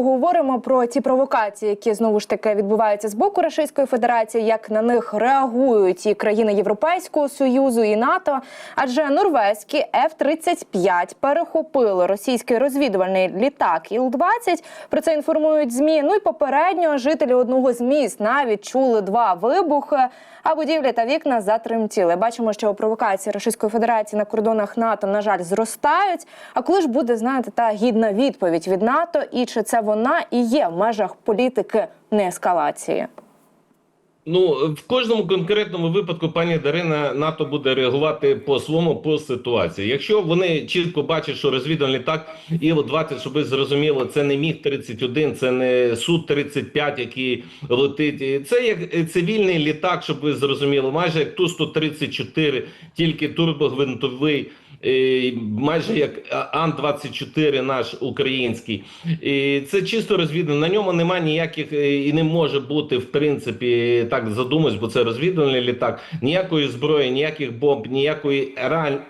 Говоримо про ті провокації, які знову ж таки відбуваються з боку Російської Федерації, як на них реагують і країни Європейського союзу і НАТО. Адже норвезькі F-35 перехопили російський розвідувальний літак Іл-20. Про це інформують змі. Ну і попередньо жителі одного з міст навіть чули два вибухи. А будівлі та вікна затремтіли. Бачимо, що провокації Російської Федерації на кордонах НАТО на жаль зростають. А коли ж буде знаєте та гідна відповідь від НАТО, і чи це вона і є в межах політики неескалації? Ну, в кожному конкретному випадку, пані Дарина, НАТО буде реагувати по своєму по ситуації. Якщо вони чітко бачать, що розвідувальний літак Іл-20, щоб ви зрозуміло, це не міг 31 це не су 35 який летить. Це як цивільний літак, щоб ви зрозуміли, майже як ту 134 тільки турбогвинтовий. Майже як Ан-24 наш український, І це чисто розвідувальний. На ньому немає ніяких е, і не може бути в принципі так задумуюсь, бо це розвідувальний літак. Ніякої зброї, ніяких бомб, ніякої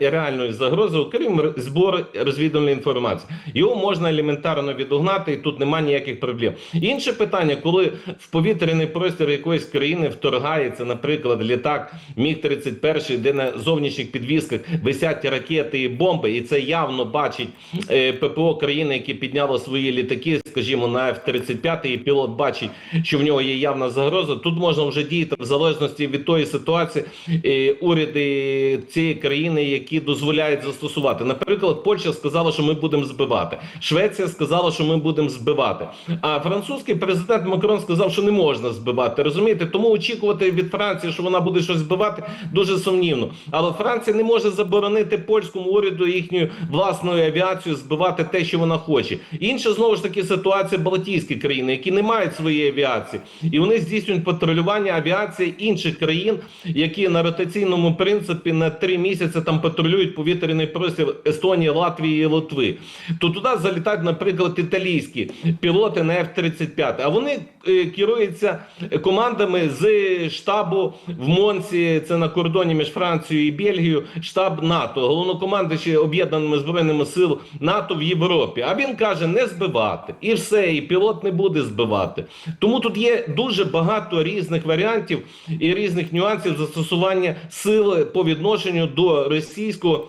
реальної загрози, окрім збору розвідувальної інформації. Його можна елементарно відогнати, і тут немає ніяких проблем. Інше питання, коли в повітряний простір якоїсь країни вторгається, наприклад, літак Міг 31 де на зовнішніх підвісках висять ракети і бомби, і це явно бачить е, ППО країни, які підняло свої літаки, скажімо, на F-35, і пілот бачить, що в нього є явна загроза. Тут можна вже діяти в залежності від тої ситуації е, уряди цієї країни, які дозволяють застосувати. Наприклад, Польща сказала, що ми будемо збивати. Швеція сказала, що ми будемо збивати. А французький президент Макрон сказав, що не можна збивати. Розумієте, тому очікувати від Франції, що вона буде щось збивати, дуже сумнівно. Але Франція не може заборонити польському уряду їхню власну авіацію збивати те, що вона хоче. Інша знову ж таки ситуація Балтійські країни, які не мають своєї авіації, і вони здійснюють патрулювання авіації інших країн, які на ротаційному принципі на три місяці там патрулюють повітряний простір Естонії, Латвії і Литви. То туди залітають, наприклад, італійські пілоти на F-35, а вони е, керуються командами з штабу в Монсі, це на кордоні між Францією і Бельгією, штаб НАТО, головнокомандуючий об'єднаними збройними сил НАТО в Європі. А він каже, не збивати, і все, і пілот не буде збивати. Тому тут є дуже багато різних варіантів і різних нюансів застосування сили по відношенню до російського.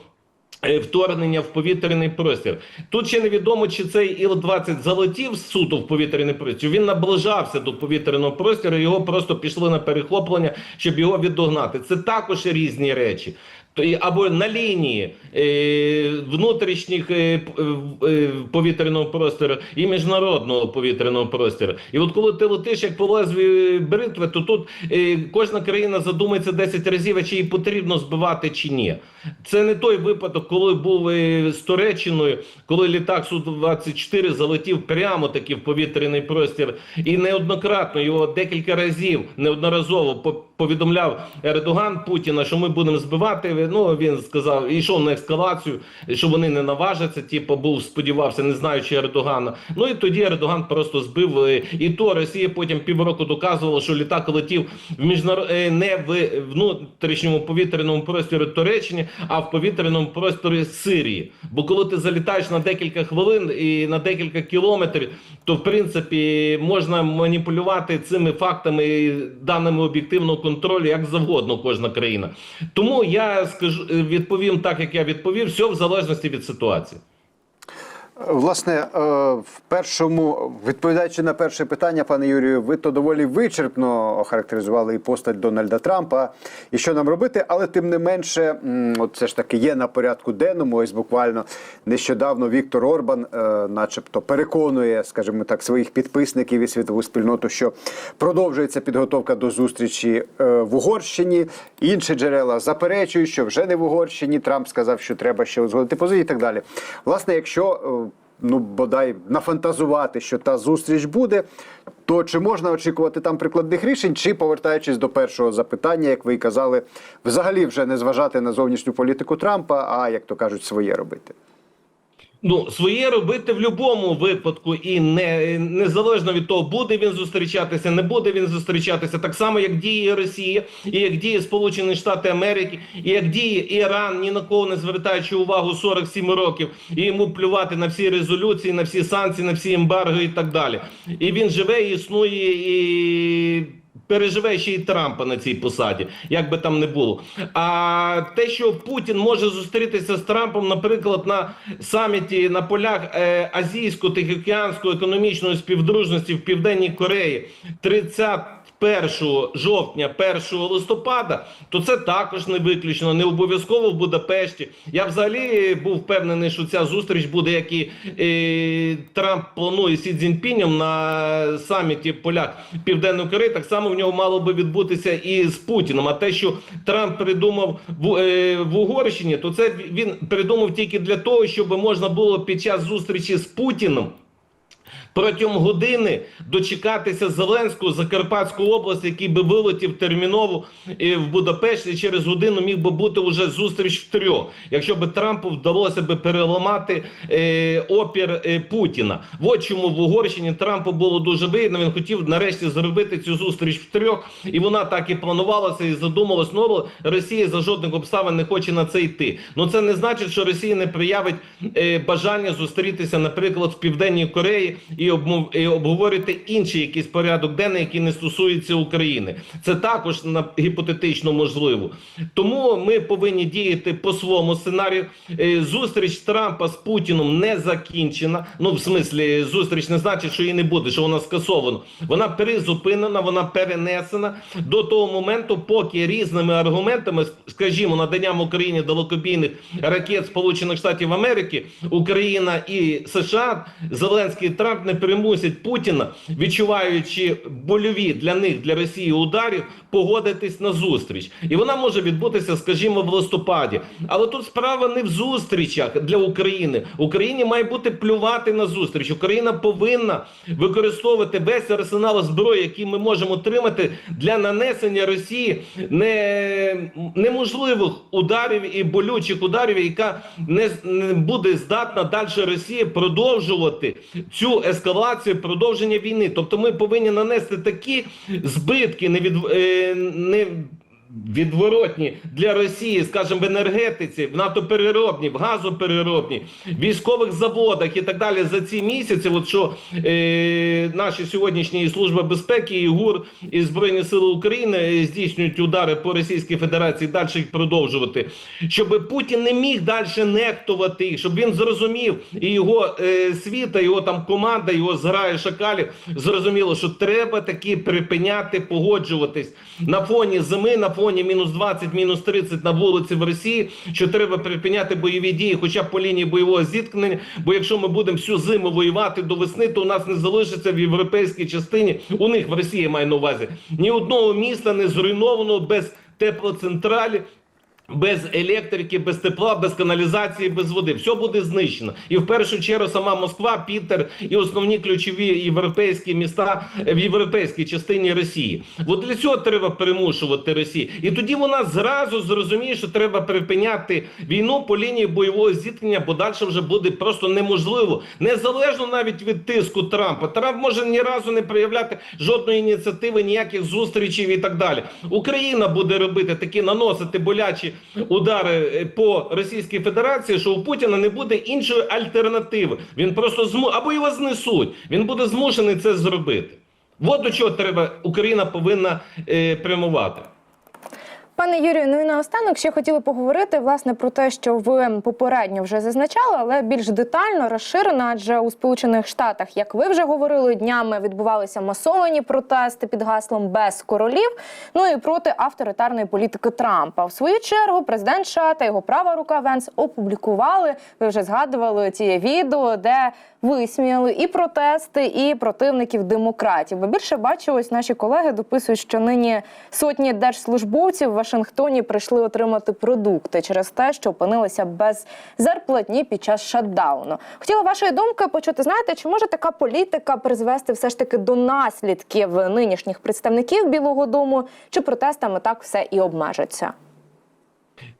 е, Вторгнення в повітряний простір. Тут ще невідомо, чи цей Іл-20 залетів суто в повітряний простір. Він наближався до повітряного простору. Його просто пішли на перехоплення, щоб його відогнати. Це також різні речі. То або на лінії е, внутрішніх е, е, повітряного простору і міжнародного повітряного простору. І от коли ти летиш як по лезвію бритви, то тут кожна країна задумається 10 разів, а чи їй потрібно збивати чи ні. Це не той випадок, коли був з Туреччиною, коли літак Су-24 залетів прямо таки в повітряний простір, і неоднократно його декілька разів неодноразово по- повідомляв Ердоган Путіна, що ми будемо збивати. Ну він сказав, йшов на ескалацію, що вони не наважаться. Типу, був сподівався, не знаючи Ердогана. Ну і тоді Ердоган просто збив. е, І то Росія потім півроку доказувала, що літак летів в міжнарод... е, не в внутрішньому повітряному просторі Туреччини, а в повітряному просторі Сирії. Бо коли ти залітаєш на декілька хвилин і на декілька кілометрів, то в принципі можна маніпулювати цими фактами і даними об'єктивного контролю як завгодно кожна країна. Тому я скажу відповім так, як я відповів, все в залежності від ситуації. Власне, е, в першому, відповідаючи на перше питання, пане Юрію, ви то доволі вичерпно охарактеризували і постать Дональда Трампа, і що нам робити, але тим не менше, от все ж таки є на порядку денному. Ось буквально нещодавно Віктор Орбан, е, начебто, переконує, скажімо так, своїх підписників і світову спільноту, що продовжується підготовка до зустрічі е, в Угорщині. Інші джерела заперечують, що вже не в Угорщині. Трамп сказав, що треба ще узгодити позиції і так далі. Власне, якщо ну бодай нафантазувати, що та зустріч буде, то чи можна очікувати там прикладних рішень, чи повертаючись до першого запитання, як ви і казали, взагалі вже не зважати на зовнішню політику Трампа, а як то кажуть, своє робити? Ну, своє робити в будь-якому випадку, і не незалежно від того, буде він зустрічатися, не буде він зустрічатися, так само як діє Росія, і як діє Сполучені Штати Америки, і як діє Іран, ні на кого не звертаючи увагу 47 років, і йому плювати на всі резолюції, на всі санкції, на всі ембарго і так далі. І він живе, існує і. Переживе ще й Трампа на цій посаді, як би там не було. А те, що Путін може зустрітися з Трампом, наприклад, на саміті на полях е, азійсько-тихоокеанської економічної співдружності в Південній Кореї 31 жовтня, 1 листопада, то це також не виключено, не обов'язково в Будапешті. Я взагалі був впевнений, що ця зустріч буде, як і е, Трамп планує Сі Цзіньпінем на саміті в полях Південної Кореї. Так само в нього мало би відбутися і з Путіним. А те, що Трамп придумав в, е, в Угорщині, то це він придумав тільки для того, щоб можна було під час зустрічі з Путіним. Протягом години дочекатися Зеленського з Закарпатської області, який би вилетів терміново е, в Будапешті. Через годину міг би бути уже зустріч в трьох, якщо би Трампу вдалося би переламати е, опір е, Путіна. От чому в Угорщині Трампу було дуже вигідно. Він хотів нарешті зробити цю зустріч в трьох, і вона так і планувалася і задумалась. Ну Росія за жодних обставин не хоче на це йти. Ну це не значить, що Росія не проявить е, бажання зустрітися, наприклад, в Південній Кореї і, обмов, і обговорити інший якийсь порядок денний, який не стосується України. Це також на гіпотетично можливо. Тому ми повинні діяти по своєму сценарію. Е, Зустріч Трампа з Путіном не закінчена. Ну, в смислі, зустріч не значить, що її не буде, що вона скасована. Вона призупинена, вона перенесена до того моменту, поки різними аргументами, скажімо, наданням Україні далекобійних ракет Сполучених Штатів Америки, Україна і США, Зеленський і Трамп не примусять Путіна, відчуваючи больові для них, для Росії ударів, погодитись на зустріч. І вона може відбутися, скажімо, в листопаді. Але тут справа не в зустрічах для України. Україні має бути плювати на зустріч. Україна повинна використовувати весь арсенал зброї, який ми можемо отримати для нанесення Росії не, неможливих ударів і болючих ударів, яка не, не буде здатна далі Росії продовжувати цю ескалацію продовження війни. Тобто ми повинні нанести такі збитки невід, е, не відворотні для Росії, скажімо, в енергетиці, в нафтопереробній, в газопереробній, військових заводах і так далі за ці місяці. От що е, наші сьогоднішні і служба безпеки, і ГУР, і Збройні Сили України здійснюють удари по Російській Федерації, далі їх продовжувати, щоб Путін не міг далі нехтувати їх, щоб він зрозумів і його е, світа, його там команда, його зграє шакалів зрозуміло, що треба таки припиняти погоджуватись на фоні зими, на фоні мінус 20, мінус 30 на вулиці в Росії, що треба припиняти бойові дії, хоча б по лінії бойового зіткнення. Бо якщо ми будемо всю зиму воювати до весни, то у нас не залишиться в європейській частині. У них в Росії маю на увазі ні одного міста не зруйновано без теплоцентралі. Без електрики, без тепла, без каналізації, без води, все буде знищено, і в першу чергу сама Москва, Пітер і основні ключові європейські міста в європейській частині Росії. От для цього треба примушувати Росію, і тоді вона зразу зрозуміє, що треба припиняти війну по лінії бойового зіткнення, бо далі вже буде просто неможливо, незалежно навіть від тиску Трампа. Трамп може ні разу не проявляти жодної ініціативи, ніяких зустрічей і так далі. Україна буде робити такі наносити болячі удари е, по Російській Федерації, що у Путіна не буде іншої альтернативи. Він просто зму або його знесуть. Він буде змушений це зробити. От до чого треба Україна повинна е, прямувати. Пане Юрію, ну і наостанок ще хотіли поговорити власне про те, що ви попередньо вже зазначали, але більш детально розширено, адже у Сполучених Штатах, як ви вже говорили, днями відбувалися масовані протести під гаслом без королів. Ну і проти авторитарної політики Трампа. В свою чергу президент США та його права рука Венс опублікували. Ви вже згадували ті відео, де висміяли і протести, і противників демократів. Бо більше бачу, ось наші колеги дописують, що нині сотні держслужбовців Вашингтоні прийшли отримати продукти через те, що опинилися без зарплатні під час шатдауну. Хотіла вашої думки почути. Знаєте, чи може така політика призвести все ж таки до наслідків нинішніх представників Білого Дому, чи протестами так все і обмежиться?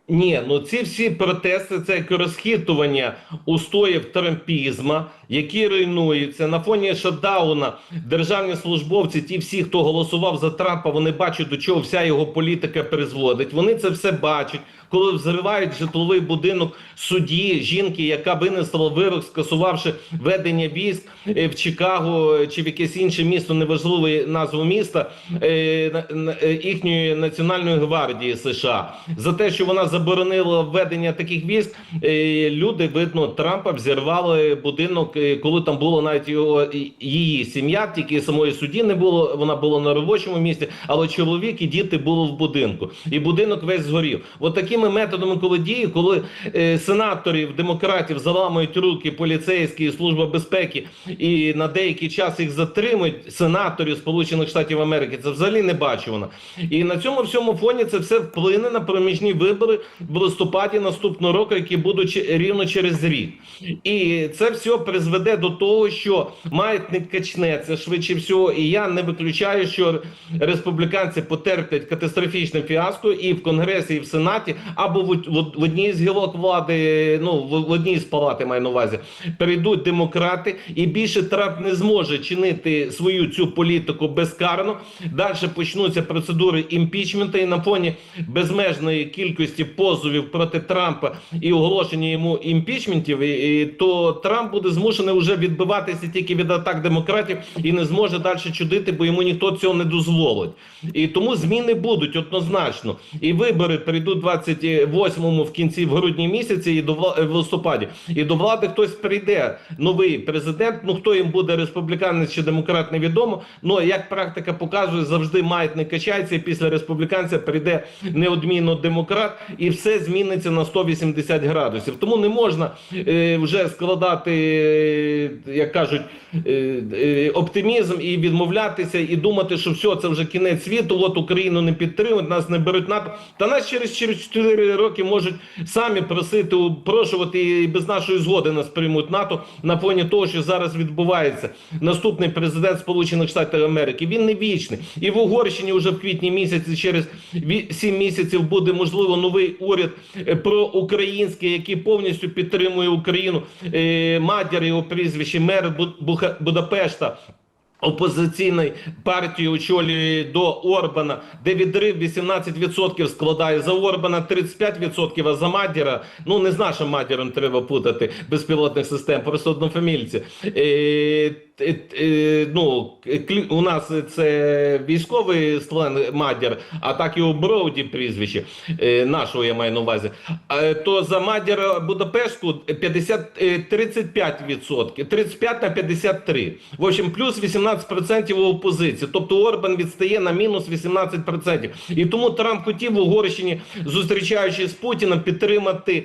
Ні, ну ці всі протести це як розхитування устоїв трампізма, які руйнуються на фоні шатдауна. Державні службовці, ті всі, хто голосував за Трампа, вони бачать, до чого вся його політика призводить. Вони це все бачать, коли взривають житловий будинок судді, жінки, яка винесла вирок, скасувавши ведення військ е, в Чикаго е, чи в якесь інше місто, неважливо назву міста е, їхньої національної гвардії США за те, що вона заборонила введення таких військ. Люди видно Трампа взірвали будинок, коли там було навіть його її сім'я, тільки самої судді не було. Вона була на робочому місці, але чоловік і діти були в будинку, і будинок весь згорів. От такими методами, коли діє, коли е, сенаторів, демократів заламують руки поліцейські і служба безпеки, і на деякий час їх затримують сенаторів Сполучених Штатів Америки. Це взагалі не бачувано. І на цьому всьому фоні це все вплине на проміжні вибори в листопаді наступного року, які будуть рівно через рік. І це все призведе до того, що маятник качнеться швидше всього. І я не виключаю, що республіканці потерплять катастрофічне фіаско і в Конгресі, і в Сенаті, або в, в, в одній з гілок влади, ну в, в одній з палати маю на увазі, перейдуть демократи, і більше Трамп не зможе чинити свою цю політику безкарно. Далі почнуться процедури імпічменту, і на фоні безмежної кількості позовів проти Трампа і оголошення йому імпічментів, і, і, то Трамп буде змушений вже відбиватися тільки від атак демократів і не зможе далі чудити, бо йому ніхто цього не дозволить. І тому зміни будуть однозначно. І вибори прийдуть 28-му в кінці в грудні місяці і до вла- в листопаді. І до влади хтось прийде новий президент. Ну хто їм буде республіканець чи демократ, невідомо. Ну як практика показує, завжди маятник качається. і Після республіканця прийде неодмінно демократ, і все зміниться на 180 градусів. Тому не можна е, вже складати, е, як кажуть, е, е, оптимізм і відмовлятися, і думати, що все це вже кінець світу. От Україну не підтримують, нас не беруть НАТО. Та нас через через 4 роки можуть самі просити, упрошувати і без нашої згоди нас приймуть НАТО на фоні того, що зараз відбувається. Наступний президент Сполучених Штатів Америки. Він не вічний. І в Угорщині вже в квітні місяці, через 7 місяців, буде можливо новий уряд е, проукраїнський, який повністю підтримує Україну. Е, Мадяр його прізвище, мер Будапешта. Опозиційної партії очолює до Орбана, де відрив 18% складає за Орбана 35%, а за Мадіра, ну не з нашим Мадіром треба путати безпілотних систем, просто однофамільці. Е, е, ну, у нас це військовий сленг Мадір, а так і у Броуді прізвище е, нашого я маю на увазі. То за Мадіра Будапешту 50, е, 35%, 35 на 53. В общем, плюс 18% у опозиції. Тобто Орбан відстає на мінус 18%. І тому Трамп хотів в Угорщині, зустрічаючись з Путіним, підтримати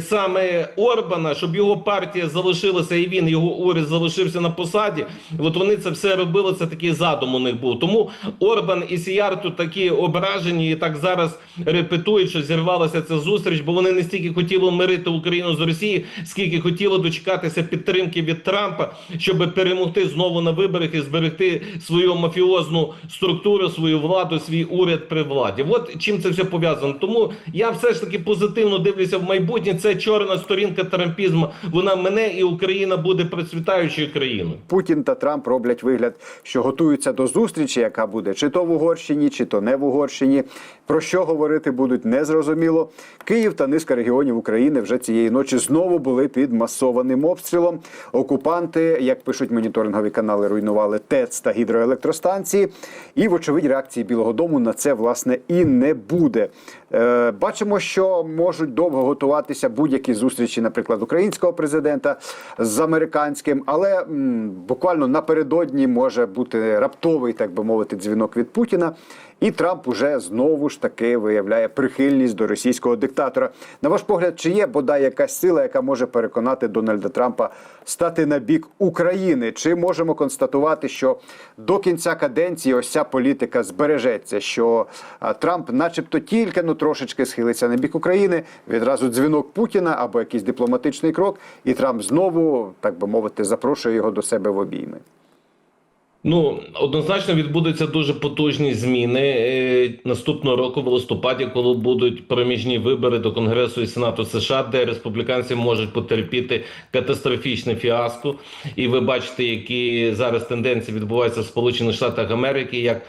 саме Орбана, щоб його партія залишилася і він, його уряд залишився на посаді. От вони це все робили. Це такий задум у них був. Тому Орбан і Сіяр тут такі ображені і так зараз репетують, що зірвалася ця зустріч, бо вони не стільки хотіли мирити Україну з Росією, скільки хотіли дочекатися підтримки від Трампа, щоб перемогти знову на виборах і зберегти свою мафіозну структуру, свою владу, свій уряд при владі. От чим це все пов'язано. Тому я все ж таки позитивно дивлюся в майбутнє. Це чорна сторінка трампізму. Вона мене і Україна буде процвітаючою країною. Путін та Трамп роблять вигляд, що готуються до зустрічі, яка буде чи то в Угорщині, чи то не в Угорщині. Про що говорити будуть незрозуміло. Київ та низка регіонів України вже цієї ночі знову були під масованим обстрілом. Окупанти, як пишуть моніторингові канали, руйнували ТЕЦ та гідроелектростанції. І, вочевидь, реакції Білого Дому на це власне і не буде. Е, бачимо, що можуть довго готуватися будь-які зустрічі, наприклад, українського президента з американським, але м, буквально напередодні може бути раптовий, так би мовити, дзвінок від Путіна. І Трамп уже знову ж таки виявляє прихильність до російського диктатора. На ваш погляд, чи є бодай якась сила, яка може переконати Дональда Трампа стати на бік України? Чи можемо констатувати, що до кінця каденції ось ця політика збережеться? Що Трамп, начебто, тільки ну трошечки схилиться на бік України, відразу дзвінок Путіна або якийсь дипломатичний крок, і Трамп знову, так би мовити, запрошує його до себе в обійми. Ну однозначно відбудуться дуже потужні зміни е, наступного року в листопаді, коли будуть проміжні вибори до Конгресу і Сенату США, де республіканці можуть потерпіти катастрофічне фіаско. І ви бачите, які зараз тенденції відбуваються в Сполучених Штатах Америки, як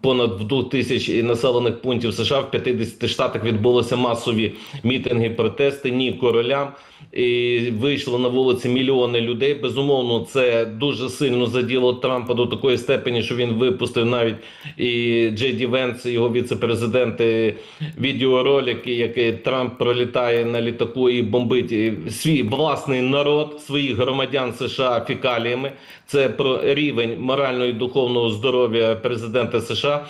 понад в 2 тисяч населених пунктів США в 50 штатах відбулися масові мітинги, протести ні королям. І вийшло на вулиці мільйони людей. Безумовно, це дуже сильно заділо Трампа до такої степені, що він випустив навіть і Джей Ді Венс, його віце-президент, е, відеоролики, як Трамп пролітає на літаку і бомбить е, свій власний народ, своїх громадян США фікаліями. Це про рівень морального і духовного здоров'я президента США.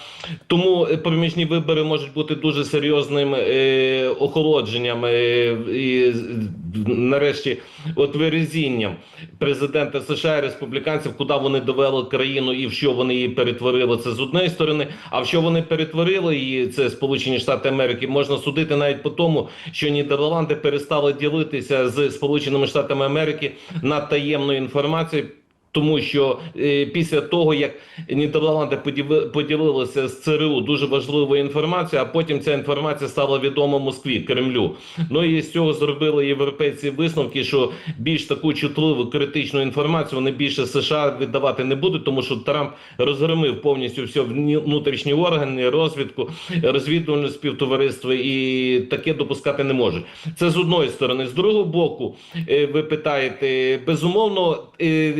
Тому проміжні вибори можуть бути дуже серйозним е, охолодженням е, і нарешті от вирізінням президента США і республіканців, куди вони довели країну і в що вони її перетворили. Це з однієї сторони. А в що вони перетворили її, це Сполучені Штати Америки, можна судити навіть по тому, що Нідерланди перестали ділитися з Сполученими Штатами Америки на таємну інформацію. Тому що е, після того, як Нідерланди поділи- поділилися з ЦРУ дуже важливою інформацією, а потім ця інформація стала відома Москві, Кремлю. Ну і з цього зробили європейці висновки, що більш таку чутливу критичну інформацію вони більше США віддавати не будуть, тому що Трамп розгромив повністю все внутрішні органи, розвідку, розвідувальне співтовариство і таке допускати не можуть. Це з одної сторони. З другого боку, е, ви питаєте, безумовно, е,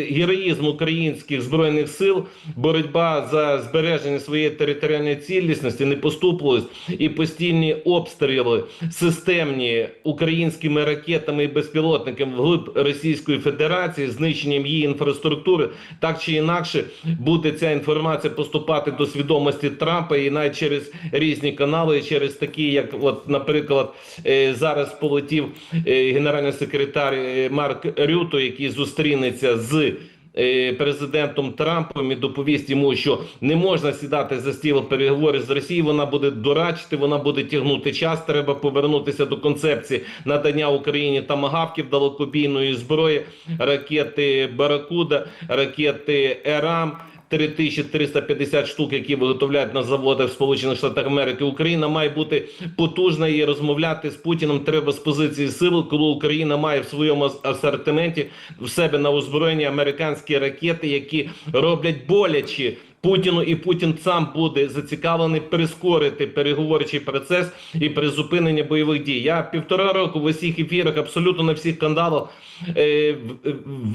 героїзм українських збройних сил, боротьба за збереження своєї територіальної цілісності, непоступливість і постійні обстріли системні українськими ракетами і безпілотниками вглиб Російської Федерації, знищенням її інфраструктури, так чи інакше буде ця інформація поступати до свідомості Трампа і навіть через різні канали, через такі, як, от, наприклад, е, зараз полетів е, генеральний секретар е, Марк Рюто, який зустрінеться з. Е, Президентом Трампом і доповість йому, що не можна сідати за стіл переговорів з Росією. Вона буде дурачити, вона буде тягнути час. Треба повернутися до концепції надання Україні тамагавків далекобійної зброї, ракети Баракуда, ракети Ерам. 3350 штук, які виготовляють на заводах Сполучених Штатах Америки. Україна має бути потужна і розмовляти з Путіним треба з позиції сил, коли Україна має в своєму асортименті в себе на озброєнні американські ракети, які роблять боляче. Путіну і Путін сам буде зацікавлений прискорити переговорчий процес і призупинення бойових дій. Я півтора року в усіх ефірах, абсолютно на всіх каналах, е, в-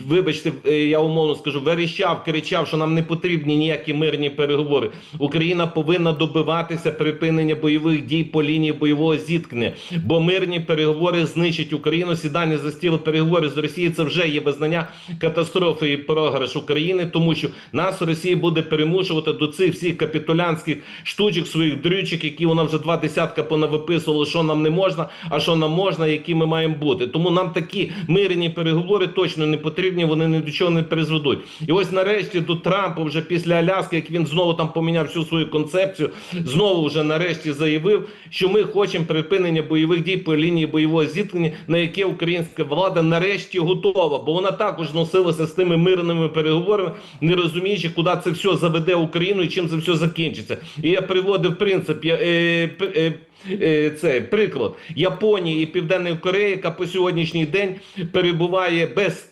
вибачте, е, я умовно скажу, верещав, кричав, що нам не потрібні ніякі мирні переговори. Україна повинна добиватися припинення бойових дій по лінії бойового зіткнення, бо мирні переговори знищать Україну. Сідання за стіл переговорів з Росією це вже є визнання катастрофи і програш України, тому що нас Росія буде перемушувати до цих всіх капітулянських штучок, своїх дрючок, які вона вже два десятка понавиписувала, що нам не можна, а що нам можна, які ми маємо бути. Тому нам такі мирні переговори точно не потрібні, вони ні до чого не призведуть. І ось нарешті до Трампа, вже після Аляски, як він знову там поміняв всю свою концепцію, знову вже нарешті заявив, що ми хочемо припинення бойових дій по лінії бойового зіткнення, на яке українська влада нарешті готова, бо вона також носилася з тими мирними переговорами, не розуміючи, куди це все заведе Україну і чим це все закінчиться. І я приводив принцип. Я, е, е, е, це приклад Японії і Південної Кореї, яка по сьогоднішній день перебуває без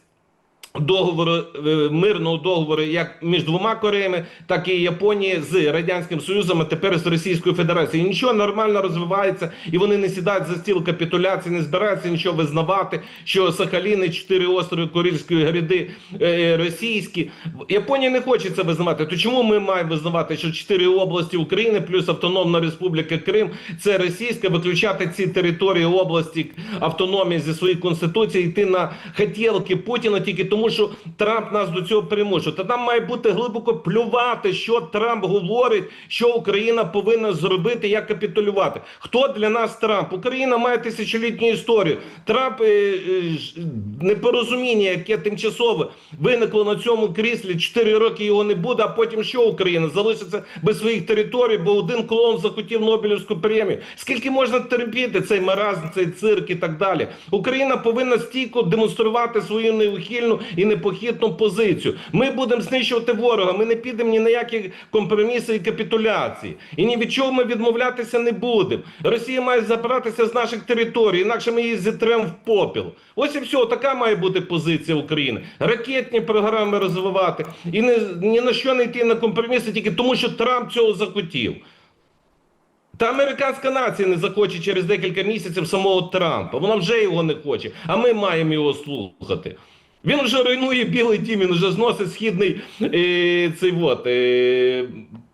договору е, мирного договору як між двома Кореями, так і Японії з радянським Союзом, а тепер з Російською Федерацією. Нічого нормально розвивається, і вони не сідають за стіл капітуляції, не збираються нічого визнавати. Що Сахаліни, чотири острови Курильської гряди е, російські. Японія не хоче це визнавати. То чому ми маємо визнавати, що чотири області України плюс Автономна Республіка Крим це російська, виключати ці території області автономії зі своєї конституції, йти на хотілки Путіна тільки тому, що Трамп нас до цього примушує. Та нам має бути глибоко плювати, що Трамп говорить, що Україна повинна зробити, як капітулювати. Хто для нас Трамп? Україна має тисячолітню історію. Трамп е, е, непорозуміння, яке тимчасове виникло на цьому кріслі. Чотири роки його не буде. А потім що Україна залишиться без своїх територій, бо один клоун захотів Нобелівську премію. Скільки можна терпіти цей маразм, цей цирк і так далі? Україна повинна стійко демонструвати свою неухильну і непохитну позицію. Ми будемо знищувати ворога. Ми не підемо ні на які компроміси і капітуляції. І ні від чого ми відмовлятися не будемо. Росія має забратися з наших територій, інакше ми її зітремо в попіл. Ось і все, така має бути позиція України. Ракетні програми розвивати і не, ні на що не йти на компроміси тільки тому, що Трамп цього захотів. Та американська нація не захоче через декілька місяців самого Трампа. Вона вже його не хоче, а ми маємо його слухати. Він вже руйнує білий дім, він вже зносить східний е, цей от, е,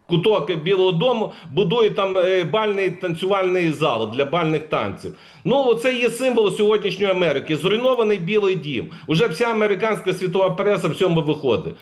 куток Білого Дому, будує там е, бальний танцювальний зал для бальних танців. Ну, це є символ сьогоднішньої Америки. Зруйнований білий дім. Уже вся американська світова преса в цьому виходить.